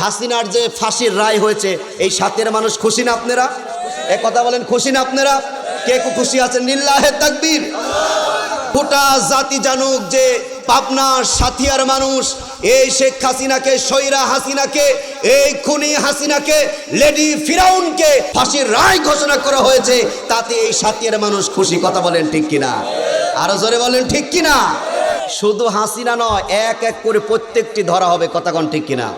হাসিনার যে ফাঁসির রায় হয়েছে, এই সাতের মানুষ খুশি না আপনারা? এ কথা বলেন, খুশি না আপনারা? কে খুশি আছেন? নিল্লাহে তাকবীর। গোটা জাতি জানুক যে পাবনার সাথিয়ার মানুষ, এই শেখ হাসিনাকে, সৈরা হাসিনাকে, এই খুনি হাসিনাকে, লেডি ফিরাউনকে ফাঁসির রায় ঘোষণা করা হয়েছে, তাতে এই সাথিয়ার মানুষ খুশি, কথা বলেন ঠিক কিনা? আরও জোরে বলেন ঠিক কিনা? শুধু হাসিনা নয়, এক এক করে প্রত্যেকটি ধরা হবে, কথা কন ঠিক কিনা?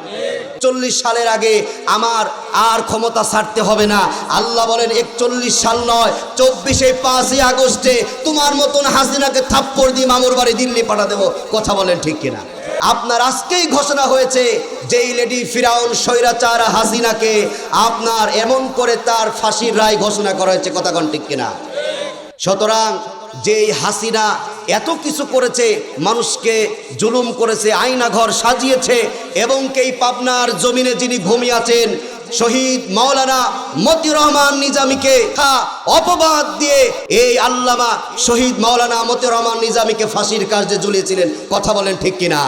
চল্লিশ সালের আগে আমার আর ক্ষমতা ছাড়তে হবে না। আল্লাহ বলেন, একচল্লিশ সাল নয়, চব্বিশে পাঁচই আগস্টে তোমার মতন হাসিনাকে থাপ্পড় দিয়ে মামুর বাড়ি দিল্লি পাঠা দেবো। কথা বলেন ঠিক কিনা? আপনার আজকেই ঘোষণা হয়েছে যেই লেডি ফিরাউন, স্বৈরাচার হাসিনাকে আপনার এমন করে তার ফাঁসির রায় ঘোষণা করা হয়েছে। কথা ঠিক কিনা? সুতরাং যেই হাসিনা এত কিছু করেছে, মানুষকে জুলুম করেছে আয়না ঘর সাজিয়েছে, এবং কেই পাবনার জমিনে যিনি ঘুমিয়ে আছেন, শহীদ মাওলানা মতি রহমান নিজামীকে অপবাদ দিয়ে এই আল্লামা শহীদ মাওলানা মতি রহমান নিজামীকে ফাঁসির কার্যে ঝুলিয়েছিলেন। কথা বলেন ঠিক কিনা?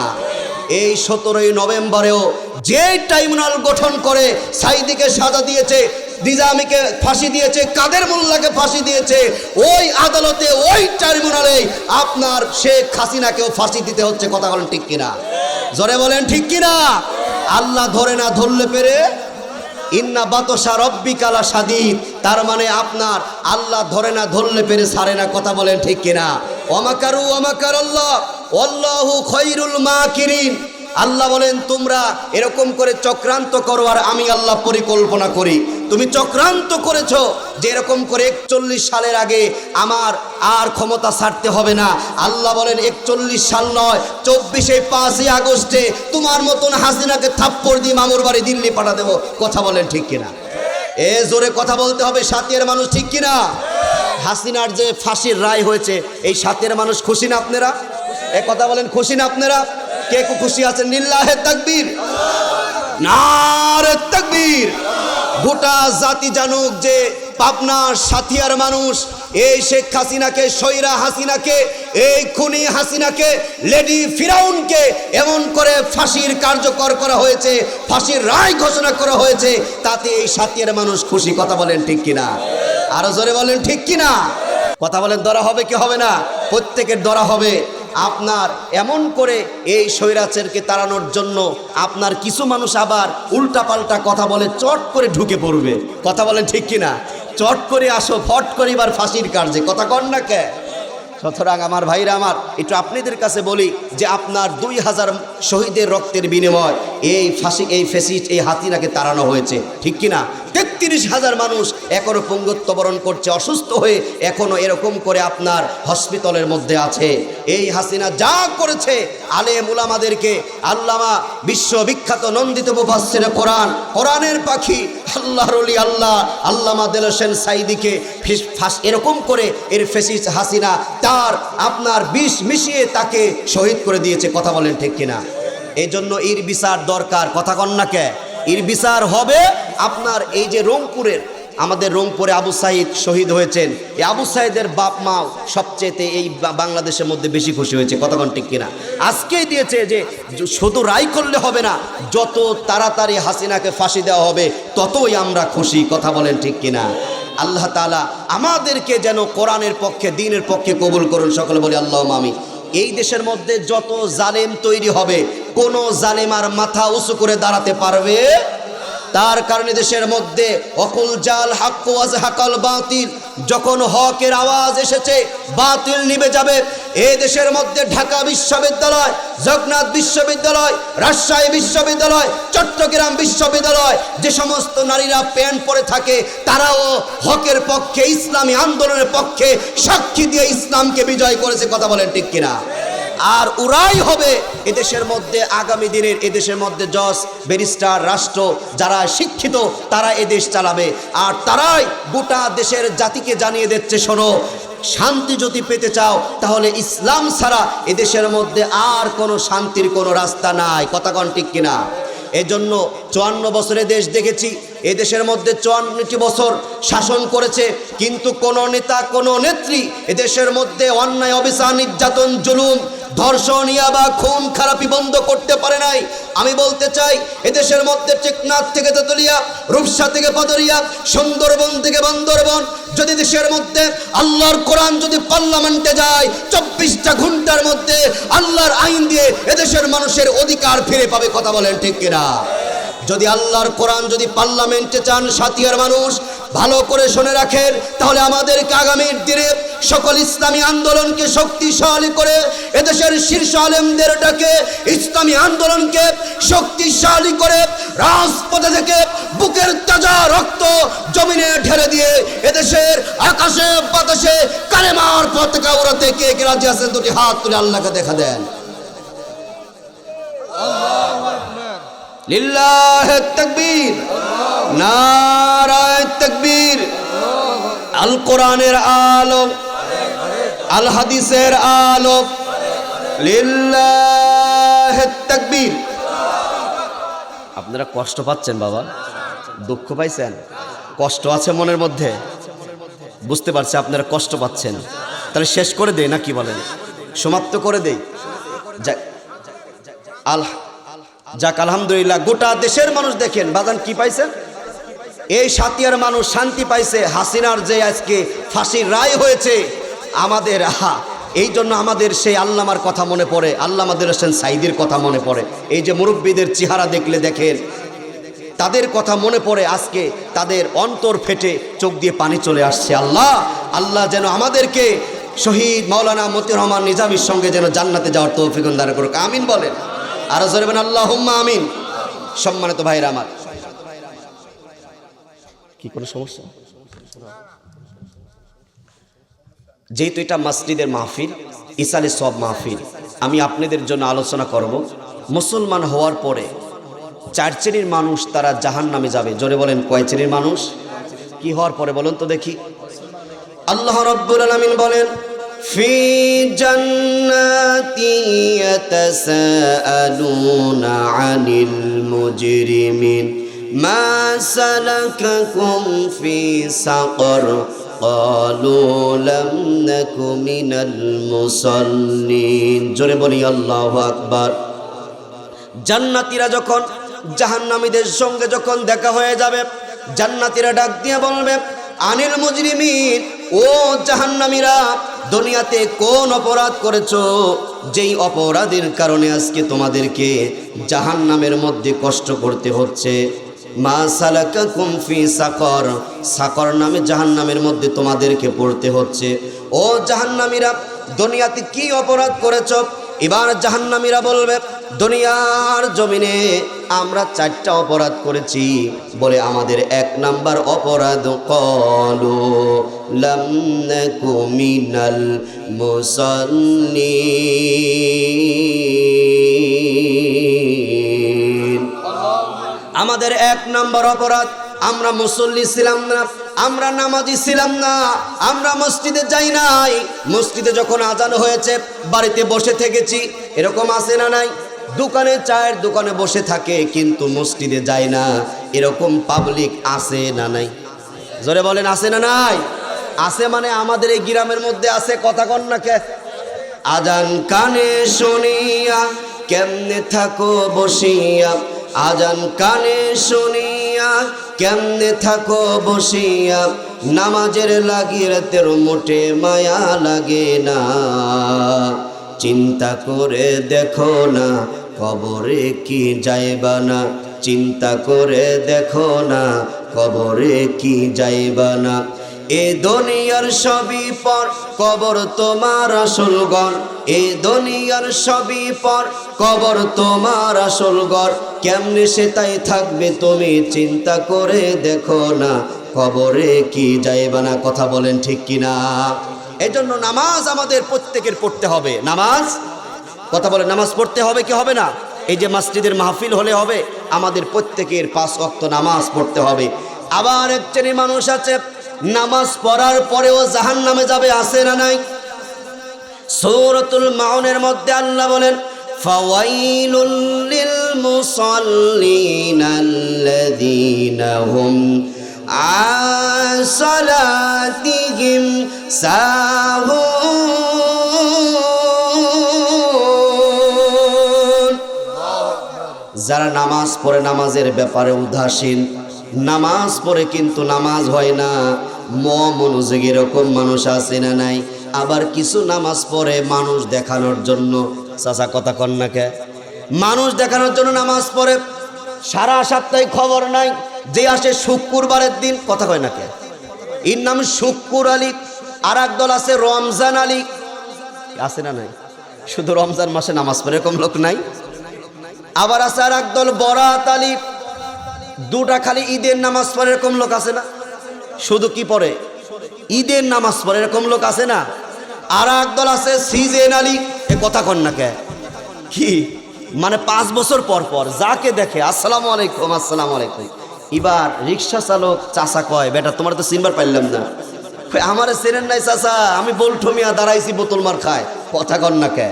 এই সতেরোই নভেম্বরেও যে ট্রাইব্যুনাল গঠন করে সাইদিকে সাজা দিয়েছে নিজামীকে ফাঁসি দিয়েছে, কাদের মোল্লাকে ফাঁসি দিয়েছে, ওই আদালতে, ওই ট্রাইব্যুনালে আপনার শেখ হাসিনাকেও ফাঁসি দিতে হচ্ছে, কথা বলেন ঠিক কিনা? জোরে বলেন ঠিক কিনা? আল্লাহ ধরে না ধরলে পেরে, ইন্না বাতসা রব্বি কালা সাদিদ তার মানে আপনার আল্লাহ ধরে না ধরলে পেরে সারে না, কথা বলেন ঠিক কিনা? অমাকারু অমাকার আল্লাহ অল্লাহু খৈরুল মাকিরিন। আল্লাহ বলেন, তোমরা এরকম করে চক্রান্ত করো আর আমি আল্লাহ পরিকল্পনা করি। তুমি চক্রান্ত করেছ যে এরকম করে একচল্লিশ সালের আগে আমার আর ক্ষমতা ছাড়তে হবে না। আল্লাহ বলেন, একচল্লিশ সাল নয়, চব্বিশে পাঁচই আগস্টে তোমার মতন হাসিনাকে থাপ্পড় দিয়ে মামুর বাড়ি দিল্লি পাঠা দেবো। কথা বলেন ঠিক কিনা? এ জোরে কথা বলতে হবে, সাথের মানুষ ঠিক কিনা? হাসিনার যে ফাঁসির রায় হয়েছে, এই সাথের মানুষ খুশি না আপনারা? এ কথা বলেন, খুশি না আপনারা? কে কো খুশি আছেন নিল্লাহে তাকবীর। নারে তাকবীর। গোটা জাতি জানুক যে পাবনার সাথিয়ার মানুষ, এই শেখ হাসিনাকে, সৈরা হাসিনাকে, এই খুনি হাসিনাকে, লেডি ফিরাউনকে এমন করে ফাঁসির কার্যকর করা হয়েছে, ফাঁসির রায় ঘোষণা করা হয়েছে, তাতে এই সাথিয়ার মানুষ খুশি। কথা বলেন ঠিক কিনা? আরও জোরে বলেন ঠিক কিনা? কথা বলেন, ধরা হবে কি হবে না? প্রত্যেকের ধরা হবে। আপনার এমন করে এই স্বৈরাচারকে তাড়ানোর জন্য আপনার কিছু মানুষ আবার উল্টাপাল্টা কথা বলে চট করে ঢুকে পড়বে। কথা বলেন ঠিক কিনা? চট করে আসো, ফট করে এবার ফাঁসির কার্যে। কথা কন না কে? সুতরাং আমার ভাইরা আমার, একটু আপনাদের কাছে বলি যে আপনার দুই হাজার শহীদের রক্তের বিনিময় এই ফাঁসি, এই ফেসিস এই হাতিনাকে তাড়ানো হয়েছে। ঠিক কিনা? তেত্রিশ হাজার মানুষ এখনও পঙ্গুত্ব বরণ করছে, অসুস্থ হয়ে এখনও এরকম করে আপনার হসপিটালের মধ্যে আছে। এই হাসিনা যা করেছে, আলে মুলামাদেরকে আল্লামা বিশ্ববিখ্যাত নন্দিত মুফাসসিরে কোরআন, কোরআনের পাখি, আল্লাহর অলি আল্লাহ, আল্লামা দেল হোসেন সাইদিকে ফাঁস এরকম করে এর ফেসিস হাসিনা তার আপনার বিষ মিশিয়ে তাকে শহীদ করে দিয়েছে, কথা বলেন ঠিক কিনা? এই জন্য এর বিচার দরকার, কথা কন্যাকে এর বিচার হবে আপনার এই যে রংপুরের আমাদের রংপুরে আবু সাইদ শহীদ হয়েছেন। এই আবু সাইদের বাপ মাও সবচেয়েতে এই বাংলাদেশের মধ্যে বেশি খুশি হয়েছে। কতক্ষণ ঠিক কিনা? আজকেই দিয়েছে যে শুধু রায় করলে হবে না, যত তাড়াতাড়ি হাসিনাকে ফাঁসি দেওয়া হবে, ততই আমরা খুশি। কথা বলেন ঠিক কিনা? আল্লাহ তালা আমাদেরকে যেন কোরআনের পক্ষে, দিনের পক্ষে কবুল করুন। সকলে বলি আল্লাহ মামি এই দেশের মধ্যে যত জালেম তৈরি হবে, কোন জালেম আর মাথা উঁচু করে দাঁড়াতে পারবে তার কারণে দেশের মধ্যে অকুল জাল হাক্কুয়াজ হাকাল বাতিল, যখন হকের আওয়াজ এসেছে, বাতিল নিবে যাবে। এ দেশের মধ্যে ঢাকা বিশ্ববিদ্যালয়, জগন্নাথ বিশ্ববিদ্যালয়, রাজশাহী বিশ্ববিদ্যালয়, চট্টগ্রাম বিশ্ববিদ্যালয়, যে সমস্ত নারীরা প্যান্ট পরে থাকে, তারাও হকের পক্ষে, ইসলামী আন্দোলনের পক্ষে সাক্ষী দিয়ে ইসলামকে বিজয় করেছে, কথা বলেন ঠিক কিনা? আর ওরাই হবে এদেশের মধ্যে আগামী দিনের এদেশের মধ্যে জজ, ব্যারিস্টার, রাষ্ট্র যারা শিক্ষিত, তারা এদেশ চালাবে। আর তারাই গোটা দেশের জাতিকে জানিয়ে দিচ্ছে, শোনো, শান্তি যদি পেতে চাও, তাহলে ইসলাম ছাড়া এদেশের মধ্যে আর কোনো শান্তির কোনো রাস্তা নাই। কথা কন ঠিক কিনা? এজন্য চুয়ান্ন বছরে দেশ দেখেছি এদেশের মধ্যে চুয়ান্নটি বছর শাসন করেছে, কিন্তু কোন নেতা, কোন নেত্রী এদেশের মধ্যে অন্যায়, অবিচার, নির্যাতন, জুলুম ধর্ষণ, ইয়াবা, খুন, খারাপি বন্ধ করতে পারে নাই। আমি বলতে চাই, এদেশের মধ্যে চেকনাথ থেকে তেতুলিয়া, রূপসা থেকে পাদরিয়া সুন্দরবন থেকে বন্দরবন, যদি দেশের মধ্যে আল্লাহর কোরআন যদি পার্লামেন্টে যায়, চব্বিশটা ঘণ্টার মধ্যে আল্লাহর আইন দিয়ে এদেশের মানুষের অধিকার ফিরে পাবে, কথা বলেন ঠিক কিনা? যদি আল্লাহর কোরআন যদি পার্লামেন্টে চান সাথিয়ার মানুষ, ভালো করে শুনে রাখেন, তাহলে আমাদেরকে আগামীর দিনে সকল ইসলামী আন্দোলনকে শক্তিশালী করে এদেশের শীর্ষ আলেমদের ডাকে ইসলামী আন্দোলনকে শক্তিশালী করে রাজপথে থেকে বুকের তাজা রক্ত জমিনে ঢেলে দিয়ে এদেশের আকাশে, বাতাসে, কালেমার পতাকা উড়াতে কে কে রাজি আছেন দুটি হাত তুলে আল্লাহকে দেখা দেন। লিল্লাহ তাকবীর, নারায় তাকবীর আল কোরআনের আলো আল হাদিসের আলো, লিল্লাহ তাকবীর। আপনারা কষ্ট পাচ্ছেন বাবা? দুঃখ পাইছেন? কষ্ট আছে মনের মধ্যে? বুঝতে পারছি আপনারা কষ্ট পাচ্ছেন। তাহলে শেষ করে দেই না কি বলেন? সমাপ্ত করে দেই। যাক। আল যাক, আলহামদুলিল্লাহ, গোটা দেশের মানুষ দেখেন, বাজান কি পাইছেন এই সাতিয়ার মানুষ শান্তি পাইছে, হাসিনার যে আজকে ফাঁসির রায় হয়েছে, আমাদের, আহা, এই জন্য আমাদের সেই আল্লামার কথা মনে পড়ে আল্লামাদের হোসেন সাইদের কথা মনে পড়ে। এই যে মুরব্বীদের চেহারা দেখলে দেখেন, তাদের কথা মনে পড়ে আজকে, তাদের অন্তর ফেটে চোখ দিয়ে পানি চলে আসছে। আল্লাহ আল্লাহ যেন আমাদেরকে শহীদ মাওলানা মতিউর রহমান নিজামির সঙ্গে যেন জান্নাতে যাওয়ার তৌফিক দান করুক। আমিন বলেন। আরও জোরেবেন আল্লাহ আমিন। সম্মানিত ভাইরা আমার। কি কোনো সমস্যা? যেহেতু এটা মসজিদের মাহফিল ইসালে সব মাহফিল, আমি আপনাদের জন্য আলোচনা করব। মুসলমান হওয়ার পরে চার শ্রেণির মানুষ তারা জাহান নামে যাবে। জোরে বলেন, কয় শ্রেণির মানুষ? কি হওয়ার পরে বলুন তো দেখি। আল্লাহ রব্বুল আলামিন বলেন ফি জান্নাতি ইয়াতাসাআলুনা আনিল মুজরিমিন মা সালাকাকুম ফি সাকর قالوا لم نك من المصلين জোরে বলি আল্লাহু আকবার জান্নাতীরা যখন জাহান্নামীদের সঙ্গে যখন দেখা হয়ে যাবে জান্নাতীরা ডাক দিয়ে বলবে আনিল মুজরিমিন ও জাহান্নামীরা দুনিয়াতে কোন অপরাধ করেছ? যেই অপরাধের কারণে আজকে তোমাদেরকে জাহান নামের মধ্যে কষ্ট করতে হচ্ছে। মা সালাকা কুমফি সাকর। সাকর নামে জাহান্নামের মধ্যে তোমাদেরকে পড়তে হচ্ছে। ও জাহান্নামীরা, দুনিয়াতে কি অপরাধ করেছ? এবার জাহান্নামীরা বলবে দুনিয়ার জমিনে আমরা চারটা অপরাধ করেছি। বলে আমাদের এক নাম্বার অপরাধ কলু লাম নাকু মিনাল আমাদের এক নম্বর অপরাধ আমরা মুসল্লি ছিলাম না। আমরা নামাজি ছিলাম না, আমরা মসজিদে যাই নাই। মসজিদে যখন আজান হয়েছে, বাড়িতে বসে থেকেছি, এরকম আছে না নাই? দোকানে চায়ের দোকানে বসে থাকে, কিন্তু মসজিদে যায় না। এরকম পাবলিক আছে না নাই? জোরে বলেন, আছে না নাই? আছে মানে আমাদের এই গ্রামের মধ্যে আছে, কথা কন না কে? আজান কানে শুনিয়া, কেমনে থাকো বসিয়া? আজান কানে শুনিয়া, কেমনে থাকো বসিয়া, নামাজের লাগিয়ে তের মোটে মায়া লাগে না। চিন্তা করে দেখো না, কবরে কি যাইবা না। চিন্তা করে দেখো না, কবরে কি যাইবা না। এ দুনিয়ার সবই পর কবর তোমার আসল গর এ দুনিয়ার সবই পর কবর তোমার আসল গর কেমনে সে তাই থাকবে তুমি চিন্তা করে দেখো না। কবরে কি যাইবা না কথা বলেন ঠিক কিনা? এই জন্য নামাজ আমাদের প্রত্যেকের পড়তে হবে। নামাজ? কথা বলে নামাজ পড়তে হবে কি হবে না? এই যে মসজিদের মাহফিল হলে হবে। আমাদের প্রত্যেকের পাঁচ অক্ত নামাজ পড়তে হবে। আবার এক শ্রেণির মানুষ আছে নামাজ পড়ার পরেও জাহান নামে যাবে, আসে না নাই? সৌরতুল মাউনের মধ্যে আল্লাহ বলেন فويل للمصلين الذين هم যারা নামাজ পড়ে, নামাজের ব্যাপারে উদাসীন, নামাজ পড়ে কিন্তু নামাজ হয় না। মনোযোগী এরকম মানুষ আছে না নাই? আবার কিছু নামাজ পড়ে মানুষ দেখানোর জন্য। চাচা, কথা কন্যাকে মানুষ দেখানোর জন্য নামাজ পড়ে। সারা সপ্তাহে খবর নাই যে আসে শুক্রবারের দিন। কথা কয় না কে? এর নাম শুক্কুর আলী আর দল আছে রমজান আলী। আছে না নাই? শুধু রমজান মাসে নামাজ পড়ে এরকম লোক নাই? আবার আছে আর একদল বরাত আলী। দুটা খালি ঈদের নামাজ পড়ে এরকম লোক আছে না? শুধু কি পড়ে? ঈদের নামাজ পড়ে, এরকম লোক আছে না? আর একদল আছে, সিজেন আলী। এ কথা কন না কে? কি? মানে পাঁচ বছর পর পর যাকে দেখে, আসসালামু আলাইকুম আসসালামু আলাইকুম। এবার রিক্সা চালক, চাচা কয়, বেটা, তোমার তো সিনবার পাইলাম না। আমারে চেনেন নাই, চাচা। আমি বল্ঠো মিয়া দাঁড়াইছি, বোতল মার খায়। কথা কন না কে?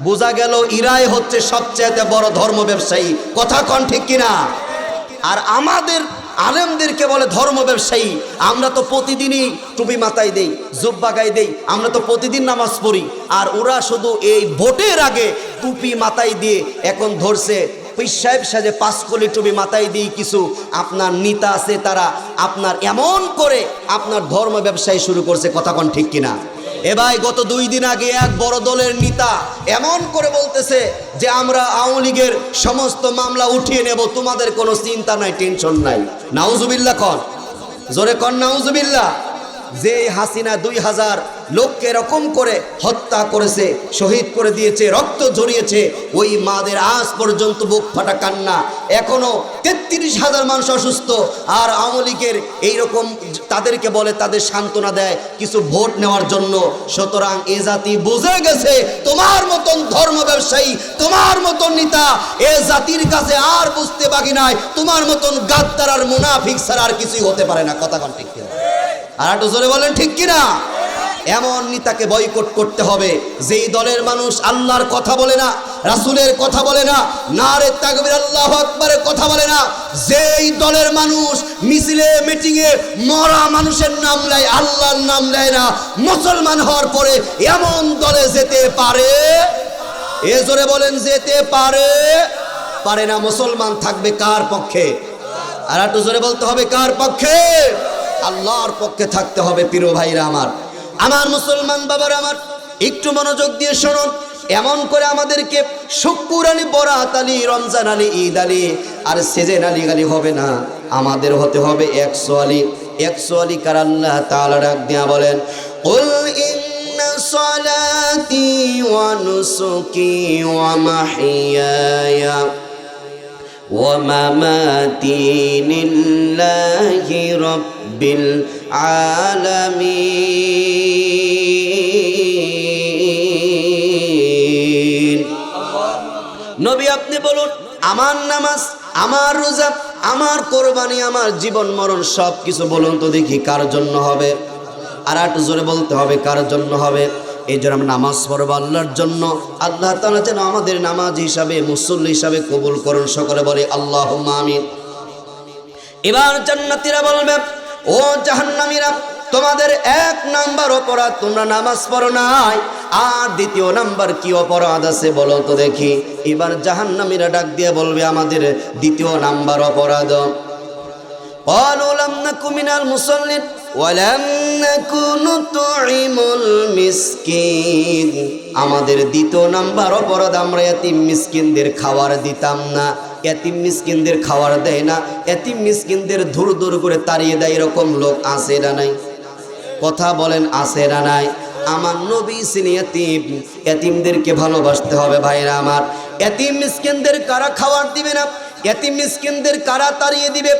বোঝা গেল ইরাই হচ্ছে সবচেয়ে বড় ধর্ম ব্যবসায়ী। কথা কন ঠিক কিনা? আর আমাদের আলেমদেরকে বলে ধর্ম ব্যবসায়ী। আমরা তো প্রতিদিনই টুপি মাথায় দেই, জুব্বা গায়ে দেই, আমরা তো প্রতিদিন নামাজ পড়ি। আর ওরা শুধু এই ভোটের আগে টুপি মাথায় দিয়ে এখন ধরছে সাহেব সাজে পাঁচ কলি টুপি মাথায় দিয়ে কিছু আপনার নেতা আছে তারা আপনার এমন করে আপনার ধর্ম ব্যবসায়ী শুরু করছে, কথা কন ঠিক কিনা? এ ভাই, গত দুই দিন আগে এক বড় দলের নেতা এমন করে বলতেছে যে, আমরা আওয়ামী লীগের সমস্ত মামলা উঠিয়ে নেব, তোমাদের কোনো চিন্তা নাই, টেনশন নাই। নাউজুবিল্লা কন। জোরে কন নাউজুবিল্লা যে হাসিনা দুই হাজার লোককে এরকম করে হত্যা করেছে, শহীদ করে দিয়েছে, রক্ত ঝরিয়েছে, ওই মাদের আজ পর্যন্ত বুক ফাটা কান্না। এখনও তেত্রিশ হাজার মানুষ অসুস্থ, আর আওয়ামী লীগের এইরকম তাদেরকে বলে তাদের সান্ত্বনা দেয় কিছু ভোট নেওয়ার জন্য। সুতরাং এ জাতি বুঝে গেছে, তোমার মতন ধর্ম ব্যবসায়ী, তোমার মতন নেতা, এ জাতির কাছে আর বুঝতে বাকি নাই। তোমার মতন গাদ্দার আর মুনাফিক ছাড়া আর কিছুই হতে পারে না। কথা কিনা? আর একটু জোরে বলেন, ঠিক কিনা? এমন নেতাকে বয়কট করতে হবে, যেই দলের মানুষ আল্লাহর কথা বলে না, রাসুলের কথা বলে না, নারে তাকবির, আল্লাহ আকবারের কথা বলে না, যেই দলের মানুষ মিছিলে মিটিংয়ে মরা মানুষের নাম নেয়, আল্লাহর নাম নেয় না, মুসলমান হওয়ার পরে এমন দলে যেতে পারে? এ জোরে বলেন, যেতে পারে? পারে না, মুসলমান থাকবে কার পক্ষে? আর একটু জোরে বলতে হবে, কার পক্ষে? আল্লাহর পক্ষে থাকতে হবে প্রিয় ভাইরা আমার আমার মুসলমান বাবার আমার একটু মনোযোগ দিয়ে শুনুন এমন করে আমাদেরকে শুক্কুর আলী বরাত আলী রমজান আলী ঈদ আলী আর সেজেন আলী গালি হবে না আমাদের হতে হবে একশো আলী একশো আলী কার আল্লাহ তাআলা ডাক দিয়া বলেন قل إن صلاتي ونسكي ومحياي ومماتي لله رب আলামিন। নবী, আপনি বলুন, আমার নামাজ, আমার রোজা, আমার কোরবানি, আমার জীবন, মরণ সব কিছু বলুন তো দেখি কার জন্য হবে? আর একটু জোরে বলতে হবে কার জন্য হবে? এই জন্য আমরা নামাজ পড়ব আল্লাহর জন্য। আল্লাহ তালা যেন আমাদের নামাজ হিসাবে, মুসল্লি হিসাবে কবুল করুন, সকলে বলে আল্লাহ আমিন। এবার জান্নাতিরা বলবে ও জাহান্নামীরা তোমাদের এক নাম্বার অপরাধ তোমরা নামাজ পড়ো নাই আর দ্বিতীয় নাম্বার কি অপরাধ আছে বলো তো দেখি এবার জাহান্নামীরা ডাক দিয়ে বলবে আমাদের দ্বিতীয় নাম্বার অপরাধ قالوا لم نك من المصلين ولم نكن نطعم المسكين আমাদের দ্বিতীয় নাম্বার অপরাধ আমরা এতিম মিসকিনদের খাবার দিতাম না এতিম মিসকিনদের খাওয়ার দেয় না, এতিম মিসকিনদের ধুর ধুর করে তাড়িয়ে দেয়, এরকম লোক আসে না নাই? কথা বলেন আসে না নাই? আমার নবী সিনে এতিম, এতিমদেরকে ভালোবাসতে হবে ভাইরা আমার। এতিম মিসকিনদের কারা খাওয়ার দিবে না? এতিম মিসকিনদের কারা তাড়িয়ে দিবে?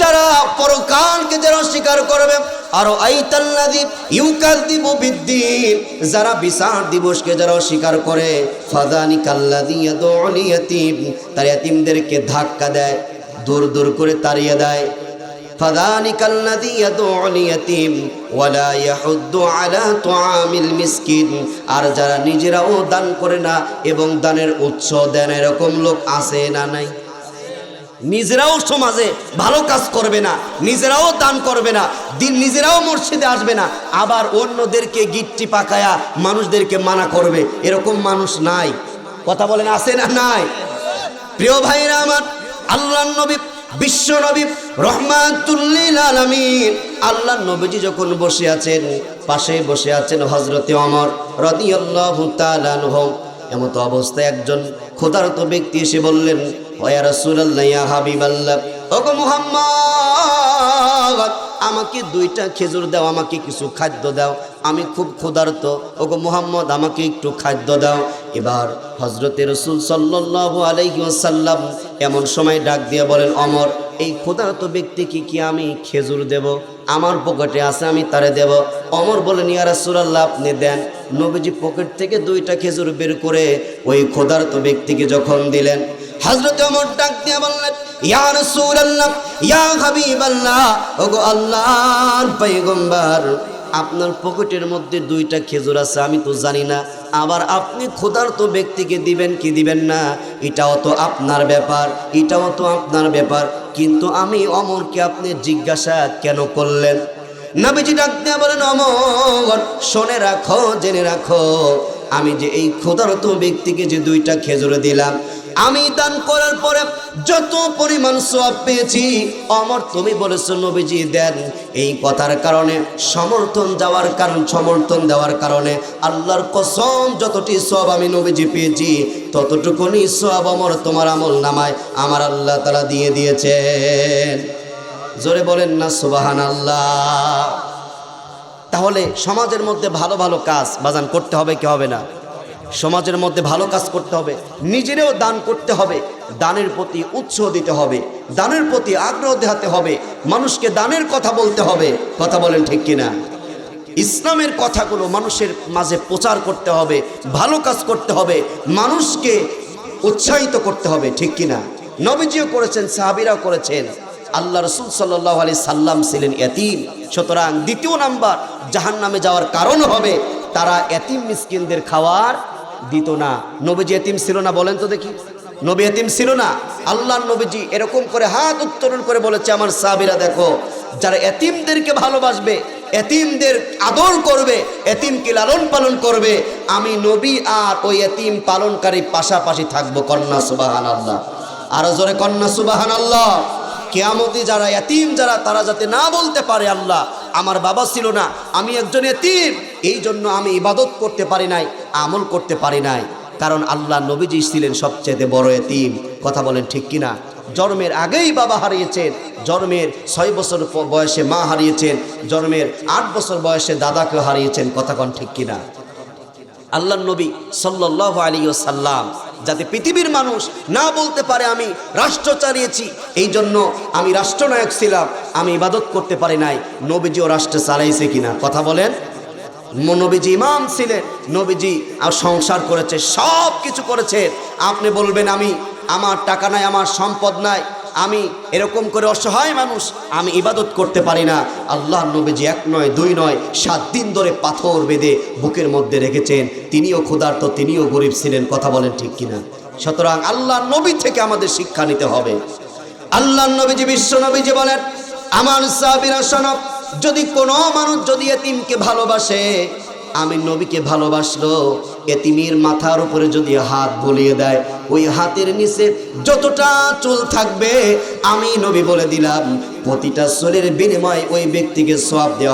যারা পরকালকে যারা অস্বীকার করবে, আর আইতাল্লাদি ইউকাল দিব বিদ্দিন, যারা বিচার দিবসকে যারা অস্বীকার করে ফাদানি কাল্লাদি ইয়াতিম, তার ইয়াতিমদেরকে ধাক্কা দেয়, দূর দূর করে তাড়িয়ে দেয়। ফাদানি কাল্লাদি ইয়াতিম, ওয়ালা ইয়াহুদ্দু আলা তুআমিল মিসকিন, আর যারা নিজেরাও দান করে না এবং দানের উৎস দেন, এরকম লোক আছে না নাই? নিজেরাও সমাজে ভালো কাজ করবে না, নিজেরাও দান করবে না, দিন নিজেরাও মসজিদে আসবে না, আবার অন্যদেরকে গিট্টি পাকায়া মানুষদেরকে মানা করবে। এরকম মানুষ নাই। কথা বলেন, আছে না নাই? প্রিয় ভাইরা আমার আল্লাহ নবী, বিশ্ব নবী, রহমাতুল্লিল আলামিন আল্লাহ নবীজি যখন বসে আছেন, পাশে বসে আছেন হজরতে অমর রদিয়াল্লাহু তাআলা আনহু। এমতো অবস্থায় একজন ক্ষুধার্ত ব্যক্তি এসে বললেন ওয়া রাসূলুল্লাহ, ইয়া হাবিবাল্লাহ ওগো মুহাম্মদ, আমাকে দুইটা খেজুর দাও, আমাকে কিছু খাদ্য দাও, আমি খুব ক্ষুধার্ত। ওগো মুহাম্মদ, আমাকে একটু খাদ্য দাও। এবার হজরতের রসুল সাল্লাহ সাল্লাম এমন সময় ডাক দিয়ে বলেন, অমর এই ক্ষুধার্ত ব্যক্তিকে কি আমি খেজুর দেব? আমার পকেটে আছে, আমি তারে দেব। অমর বলেন, ইয়া রাসূলুল্লাহ, আপনি দেন। নবীজি পকেট থেকে দুইটা খেজুর বের করে ওই ক্ষুধার্ত ব্যক্তিকে যখন দিলেন হজরত অমর ডাক দিয়ে বললেন, ইয়া রাসূলুল্লাহ, ইয়া হাবিবাল্লাহ, ওগো আল্লাহর পয়গম্বর আপনার পকেটের মধ্যে দুইটা খেজুর আছে, আমি তো জানি না। আবার আপনি ক্ষুধার্ত ব্যক্তিকে দিবেন কি দিবেন না? এটাও তো আপনার ব্যাপার, এটাও তো আপনার ব্যাপার। কিন্তু আমি অমরকে আপনি জিজ্ঞাসা কেন করলেন? নাবিজি ডাক দিয়ে বলেন, অমর, শোনে রাখো, জেনে রাখো। আমি যে এই ক্ষুধার্ত ব্যক্তিকে যে দুইটা খেজুর দিলাম আমি দান করার পরে যত পরিমাণ সব পেয়েছি, অমর তুমি বলেছ, নবীজি দেন। এই কথার কারণে, সমর্থন যাওয়ার কারণ, সমর্থন দেওয়ার কারণে আল্লাহর কসম, যতটি সব আমি নবীজি পেয়েছি, ততটুকুনি সব অমর তোমার আমল নামায় আমার আল্লাহ তারা দিয়ে দিয়েছেন। জোরে বলেন না সুবাহান আল্লাহ তাহলে সমাজের মধ্যে ভালো ভালো কাজ বাজান করতে হবে কি হবে না? সমাজের মধ্যে ভালো কাজ করতে হবে, নিজেরও দান করতে হবে, দানের প্রতি উৎসাহ দিতে হবে, দানের প্রতি আগ্রহ দেখাতে হবে, মানুষকে দানের কথা বলতে হবে, কথা বলেন ঠিক কিনা? ইসলামের কথাগুলো মানুষের মাঝে প্রচার করতে হবে, ভালো কাজ করতে হবে, মানুষকে উৎসাহিত করতে হবে, ঠিক কিনা? নবীজিও করেছেন, সাহাবিরাও করেছেন। আল্লাহ রসুল সাল্লাহ আলি সাল্লাম ছিলেন এতিম। সুতরাং দ্বিতীয় নাম্বার জাহান নামে যাওয়ার কারণ হবে তারা এতিম মিসকিনদের খাওয়ার দিত না। নবীজি এতিম ছিল না বলেন তো দেখি। নবী এতিম ছিল না। আল্লাহ নবীজি এরকম করে হাত উত্তোলন করে বলেছে, আমার সাহাবিরা দেখো, যারা এতিমদেরকে ভালোবাসবে, এতিমদের আদর করবে, এতিমকে লালন পালন করবে, আমি নবী আর ওই এতিম পালনকারী পাশাপাশি থাকব। কন্যা সুবাহান আল্লাহ আরও জোরে কন্যা সুবাহান আল্লাহ কেয়ামতি যারা এতিম যারা তারা যাতে না বলতে পারে আল্লাহ, আমার বাবা ছিল না, আমি একজন এতিম এই জন্য আমি ইবাদত করতে পারি নাই, আমল করতে পারি নাই। কারণ আল্লাহ নবীজি ছিলেন সবচেয়ে বড় এতিম কথা বলেন ঠিক কিনা? জন্মের আগেই বাবা হারিয়েছেন, জন্মের ছয় বছর বয়সে মা হারিয়েছেন, জন্মের আট বছর বয়সে দাদাকে হারিয়েছেন, কথা কন ঠিক কিনা? আল্লাহ নবী সাল্লাহ আলী সাল্লাম যাতে পৃথিবীর মানুষ না বলতে পারে আমি রাষ্ট্র চালিয়েছি। এই জন্য আমি রাষ্ট্রনায়ক ছিলাম, আমি ইবাদত করতে পারি নাই। নবীজিও রাষ্ট্র চালাইছে কিনা কথা বলেন। নবীজি ইমাম ছিলেন, নবীজি আর সংসার করেছে সব কিছু করেছে। আপনি বলবেন আমি, আমার টাকা নাই, আমার সম্পদ নাই। আমি এরকম করে অসহায় মানুষ আমি ইবাদত করতে পারি না। আল্লাহ নবীজি এক নয়, দুই নয়, সাত দিন ধরে পাথর বেঁধে বুকের মধ্যে রেখেছেন। তিনিও ক্ষুধার্ত, তিনিও গরিব ছিলেন, কথা বলেন ঠিক কিনা? সুতরাং আল্লাহ নবী থেকে আমাদের শিক্ষা নিতে হবে। আল্লাহ নবীজি, বিশ্ব নবীজি বলেন আমার সাবিরা সনব যদি কোনো মানুষ, যদি এতিমকে ভালোবাসে আমি নবীকে ভালোবাসলো, এতিমির মাথার উপরে যদি হাত বলিয়ে দেয়, ওই হাতের নিচে যতটা চুল থাকবে, আমি নবী বলে দিলাম, প্রতিটা চুলের বিনিময়ে ওই ব্যক্তিকে সব দেওয়া